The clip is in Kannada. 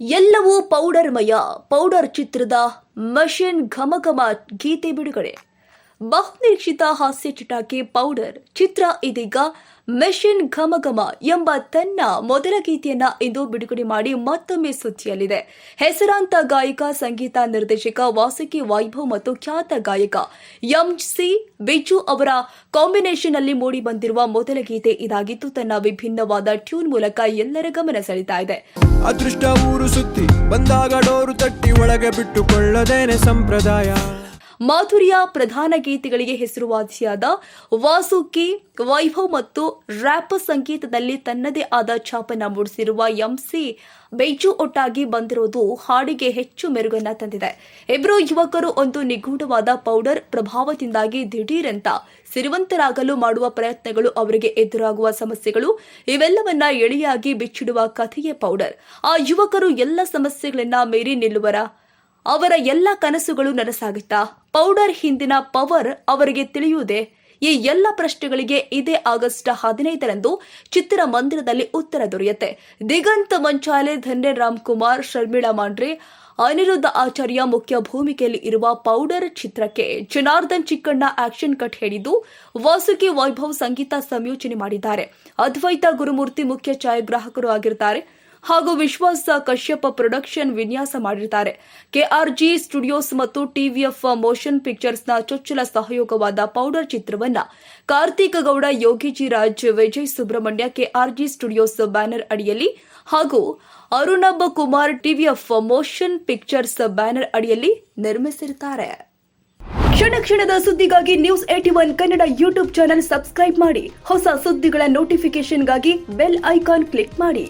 ಎಲ್ಲವೂ ಪೌಡರ್ಮಯ ಪೌಡರ್ ಚಿತ್ರದ ಮಷಿನ್ ಘಮಘಮ ಗೀತೆ ಬಿಡುಗಡೆ. ಬಹುನಿರೀಕ್ಷಿತ ಹಾಸ್ಯ ಚಟಾಕಿ ಪೌಡರ್. ಚಿತ್ರ ಇದೀಗ ಮೆಷಿನ್ ಘಮಘಮ ಎಂಬ ತನ್ನ ಮೊದಲ ಗೀತೆಯನ್ನ ಇಂದು ಬಿಡುಗಡೆ ಮಾಡಿ ಮತ್ತೊಮ್ಮೆ ಸುದ್ದಿಯಲ್ಲಿದೆ. ಹೆಸರಾಂತ ಗಾಯಕ, ಸಂಗೀತ ನಿರ್ದೇಶಕ, ವಾಸುಕಿ ವೈಭವ್ ಮತ್ತು ಖ್ಯಾತ ಗಾಯಕ ಎಂ ಸಿ ಬಿಜು ಅವರ ಕಾಂಬಿನೇಷನ್ ಅಲ್ಲಿ ಮೂಡಿ ಬಂದಿರುವ ಮೊದಲ ಗೀತೆ ಇದಾಗಿದ್ದು, ತನ್ನ ವಿಭಿನ್ನವಾದ ಟ್ಯೂನ್ ಮೂಲಕ ಎಲ್ಲರ ಗಮನ ಸೆಳೀತಾ ಇದೆ. ಅದೃಷ್ಟ ಊರು ಸುತ್ತಿ ಬಂದಾಗ ಡೋರು ತಟ್ಟಿ ಒಳಗೆ ಬಿಟ್ಟುಕೊಳ್ಳದೇನೆ ಸಂಪ್ರದಾಯ. ಮಾಧುರ್ಯ ಪ್ರಧಾನ ಗೀತೆಗಳಿಗೆ ಹೆಸರುವಾಸಿಯಾದ ವಾಸುಕಿ ವೈಭವ್ ಮತ್ತು ರ್ಯಾಪ್ ಸಂಗೀತದಲ್ಲಿ ತನ್ನದೇ ಆದ ಛಾಪನ ಮೂಡಿಸಿರುವ ಎಂಸಿ ಬೈಜು ಒಟ್ಟಾಗಿ ಬಂದಿರುವುದು ಹಾಡಿಗೆ ಹೆಚ್ಚು ಮೆರುಗನ್ನ ತಂದಿದೆ. ಇಬ್ಬರು ಯುವಕರು ಒಂದು ನಿಗೂಢವಾದ ಪೌಡರ್ ಪ್ರಭಾವದಿಂದಾಗಿ ದಿಢೀರಂತ ಸಿರಿವಂತರಾಗಲು ಮಾಡುವ ಪ್ರಯತ್ನಗಳು ಅವರಿಗೆ ಎದುರಾಗುವ ಸಮಸ್ಯೆಗಳು, ಇವೆಲ್ಲವನ್ನ ಎಳೆಯಾಗಿ ಬಿಚ್ಚಿಡುವ ಕಥೆಯೇ ಪೌಡರ್. ಆ ಯುವಕರು ಎಲ್ಲ ಸಮಸ್ಯೆಗಳನ್ನ ಮೀರಿ ನಿಲ್ಲುವರ ಅವರ ಎಲ್ಲ ಕನಸುಗಳು ನನಸಾಗುತ್ತಾ? ಪೌಡರ್ ಹಿಂದಿನ ಪವರ್ ಅವರಿಗೆ ತಿಳಿಯುವುದೇ? ಈ ಎಲ್ಲ ಪ್ರಶ್ನೆಗಳಿಗೆ ಇದೇ ಆಗಸ್ಟ್ ಹದಿನೈದರಂದು ಚಿತ್ರಮಂದಿರದಲ್ಲಿ ಉತ್ತರ ದೊರೆಯುತ್ತೆ. ದಿಗಂತ ಮಂಚಾಲೆ, ಧನ್ಯ ರಾಮ್ ಕುಮಾರ್ ಶರ್ಮಿಳಾ ಮಾಂಡ್ರೆ, ಅನಿರುದ್ಧ ಆಚಾರ್ಯ ಮುಖ್ಯ ಭೂಮಿಕೆಯಲ್ಲಿ ಇರುವ ಪೌಡರ್ ಚಿತ್ರಕ್ಕೆ ಜನಾರ್ದನ್ ಚಿಕ್ಕಣ್ಣ ಆಕ್ಷನ್ ಕಟ್ ಹೇಳಿದ್ದು, ವಾಸುಕಿ ವೈಭವ್ ಸಂಗೀತ ಸಂಯೋಜನೆ ಮಾಡಿದ್ದಾರೆ. ಅದ್ವೈತ ಗುರುಮೂರ್ತಿ ಮುಖ್ಯ ಛಾಯಾಗ್ರಾಹಕರು ಆಗಿರ್ತಾರೆ. ಹಾಗೂ ವಿಶ್ವಾಸ ಕಶ್ಯಪ ಪ್ರೊಡಕ್ಷನ್ ವಿನ್ಯಾಸ ಮಾಡಿರ್ತಾರೆ. ಕೆಆರ್ಜಿ ಸ್ಟುಡಿಯೋಸ್ ಮತ್ತು ಟಿವಿಎಫ್ ಮೋಷನ್ ಪಿಕ್ಚರ್ಸ್ನ ಚೊಚ್ಚಲ ಸಹಯೋಗವಾದ ಪೌಡರ್ ಚಿತ್ರವನ್ನ Karthik Gowda, Yogi G Raj, Vijay Subrahmanya, KRG Studios banner ಅಡಿಯಲ್ಲಿ ಹಾಗೂ Arunabh Kumar TVF Motion Pictures banner ಅಡಿಯಲ್ಲಿ ನಿರ್ಮಿಸಿರುತ್ತಾರೆ ಕ್ಷಣ ಕ್ಷಣದ ಸುದ್ದಿಗಾಗಿ news at one Kannada YouTube channel subscribe ಮಾಡಿ. ಹೊಸ ಸುದ್ದಿಗಳ ನೋಟಿಫಿಕೇಶನ್ಗಾಗಿ ಬೆಲ್ ಐಕಾನ್ ಕ್ಲಿಕ್ ಮಾಡಿ.